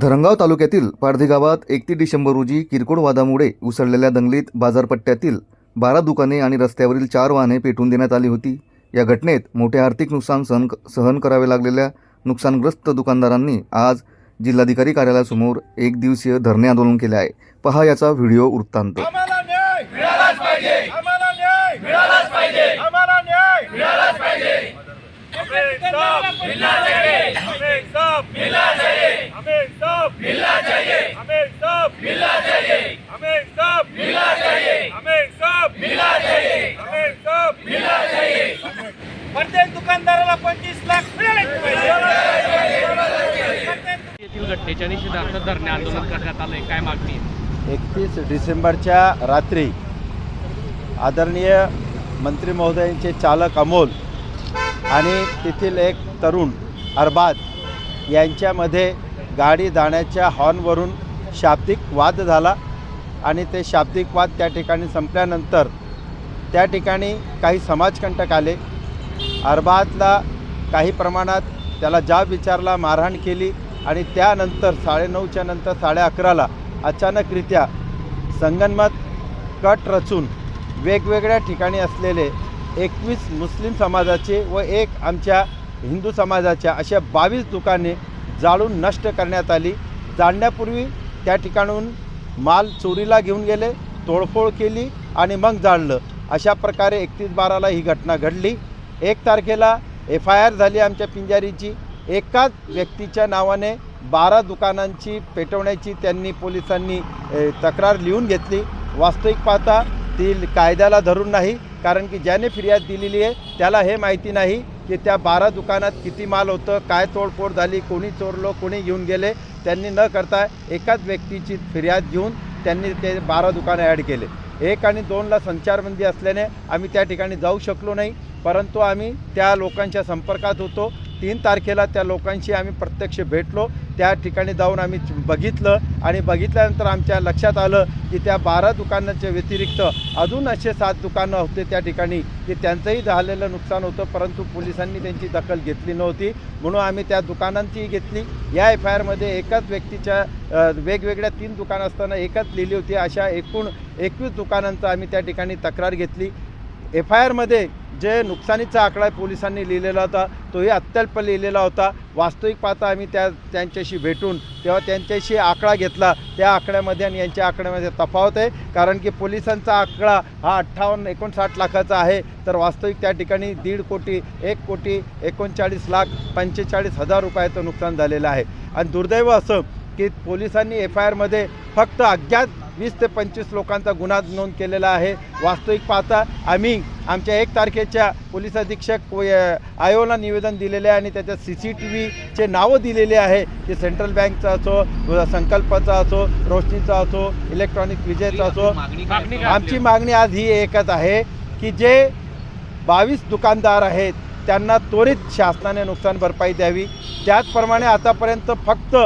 धरणगाव तालुक्यातील पारधी गावात एकतीस डिसेंबर रोजी किरकोळ वादामुळे उसळलेल्या दंगलीत बाजारपट्ट्यातील बारा दुकाने आणि रस्त्यावरील चार वाहने पेटवून देण्यात आली होती. या घटनेत मोठे आर्थिक नुकसान सहन सहन करावे लागलेल्या नुकसानग्रस्त दुकानदारांनी आज जिल्हाधिकारी कार्यालयासमोर एक दिवसीय धरणे आंदोलन केले आहे. पहा याचा व्हिडिओ वृत्तांत आम्हाला न्याय मिळालाच पाहिजे आम्हाला न्याय मिळालाच पाहिजे आम्हाला न्याय मिळालाच पाहिजे हमें इंसाफ मिलना चाहिए हमें इंसाफ मिलना चाहिए हमें इंसाफ मिलना चाहिए। हमें इंसाफ मिलना चाहिए। हमें इंसाफ मिलना चाहिए। हमें इंसाफ मिलना चाहिए। हमें इंसाफ मिलना चाहिए। प्रत्येक दुकानदाराला पंचवीस लाख मिळालेच पाहिजे। प्रत्येक येथील घटनेच्या निषेधार्थ धरणे आंदोलन करण्यात आलंय. काय मागणी एकतीस डिसेंबरच्या रात्री आदरणीय मंत्री महोदयांचे चालक अमोल आणि तेथील एक तरुण अरबाज यांच्यामध्ये गाडी जाण्याच्या हॉर्नवरून शाब्दिक वाद झाला आणि ते शाब्दिक वाद त्या ठिकाणी संपल्यानंतर त्या ठिकाणी काही समाजकंटक आले. अरबातला काही प्रमाणात त्याला जाब विचारला मारहाण केली आणि त्यानंतर साडेनऊच्या नंतर साडे अकराला अचानकरित्या संगनमत कट रचून वेगवेगळ्या ठिकाणी असलेले एकवीस मुस्लिम समाजाचे व एक आमच्या हिंदू समाजाच्या अशा बावीस दुकाने जाळून नष्ट करण्यात आली. जाळण्यापूर्वी त्या ठिकाणून माल चोरीला घेऊन गेले तोडफोड केली आणि मग जाळलं. अशा प्रकारे एकतीस बाराला ही घटना घडली. एक तारखेला एफ आय आर झाली आमच्या पिंजारीची. एकाच व्यक्तीच्या नावाने बारा दुकानांची पेटवण्याची त्यांनी पोलिसांनी तक्रार लिहून घेतली. वास्तविक पाहता ती कायद्याला धरून नाही कारण की ज्याने फिर्याद दिलेली आहे त्याला हे माहिती नाही. की त्या बारा दुकानात किती माल होतं काय तोडफोड झाली कोणी चोरलं कोणी घेऊन गेले त्यांनी न करता एकाच व्यक्तीची फिर्याद घेऊन त्यांनी ते बारा दुकानं ॲड केले. एक आणि दोनला संचारबंदी असल्याने आम्ही त्या ठिकाणी जाऊ शकलो नाही परंतु आम्ही त्या लोकांच्या संपर्कात होतो. तीन तारखेला त्या लोकांशी आम्ही प्रत्यक्ष भेटलो. त्या ठिकाणी जाऊन आम्ही बघितलं आणि बघितल्यानंतर आमच्या लक्षात आलं की त्या बारा दुकानाच्या व्यतिरिक्त अजून असे सात दुकानं होते त्या ठिकाणी की त्यांचंही झालेलं नुकसान होतं परंतु पोलिसांनी त्यांची दखल घेतली नव्हती. म्हणून आम्ही त्या दुकानांचीही घेतली. या एफ आय आरमध्ये एकाच व्यक्तीच्या वेगवेगळ्या तीन दुकानं असताना एकच लिहिली होती. अशा एकूण एकवीस दुकानांचं आम्ही त्या ठिकाणी तक्रार घेतली. एफ आय आरमध्ये जे नुकसानीचा आकडा पोलिसांनी लिहिलेला होता तोही अत्यल्प लिहिलेला होता. वास्तविक पाहता आम्ही त्या त्यांच्याशी भेटून तेव्हा त्यांच्याशी आकडा घेतला. त्या आकड्यामध्ये आणि यांच्या आकड्यामध्ये तफावत आहे. कारण की पोलिसांचा आकडा हा अठ्ठावन्न एकोणसाठ लाखाचा आहे. तर वास्तविक त्या ठिकाणी दीड कोटी एक कोटी एकोणचाळीस लाख पंचेचाळीस हजार रुपयाचं नुकसान झालेलं आहे. आणि दुर्दैव असं की पोलिसांनी एफ आय आरमध्ये फक्त अज्ञात वीस ते पंचवीस लोकांचा गुन्हा नोंद केलेला आहे. वास्तविक पाहता आम्ही आमच्या एक तारखेच्या पोलीस अधीक्षक आयोला निवेदन दिलेले आहे आणि त्याच्यात सी सी टी व्हीचे नावं दिलेले आहे. की सेंट्रल बँकचा असो व संकल्पाचा असो रोशनीचा असो इलेक्ट्रॉनिक विजेचा असो आमची मागणी आज ही एकच आहे की जे बावीस दुकानदार आहेत त्यांना त्वरित शासनाने नुकसान भरपाई द्यावी. त्याचप्रमाणे आतापर्यंत फक्त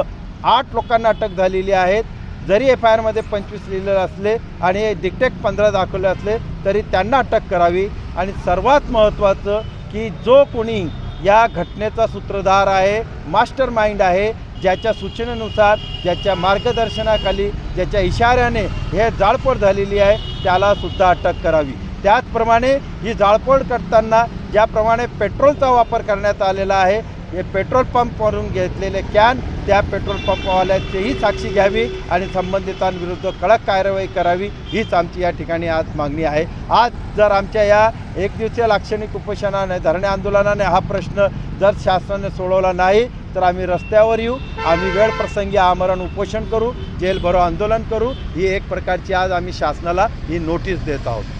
आठ लोकांना अटक झालेली आहेत जरी एफ आय आरमध्ये पंचवीस लिहिलेलं असले आणि डिक्टेक पंधरा दाखवले असले तरी त्यांना अटक करावी. आणि सर्वात महत्त्वाचं की जो कोणी या घटनेचा सूत्रधार आहे मास्टर माइंड आहे ज्याच्या सूचनेनुसार ज्याच्या मार्गदर्शनाखाली ज्याच्या इशाऱ्याने हे जाळपोळ झालेली आहे त्यालासुद्धा अटक करावी. त्याचप्रमाणे ही जाळपोळ करताना ज्याप्रमाणे पेट्रोलचा वापर करण्यात आलेला आहे हे पेट्रोल पंपवरून घेतलेले कॅन त्या पेट्रोल पंपवाल्याचीही साक्षी घ्यावी आणि संबंधितांविरुद्ध कडक कारवाई करावी हीच आमची या ठिकाणी आज मागणी आहे. आज जर आमच्या या एक दिवसीय लाक्षणिक उपोषणाने धरणे आंदोलनाने हा प्रश्न जर शासनाने सोडवला नाही तर आम्ही रस्त्यावर येऊ आम्ही वेळ प्रसंगी आमरण उपोषण करू जेल भरो आंदोलन करू ही एक प्रकारची आज आम्ही शासनाला ही नोटीस देत आहोत.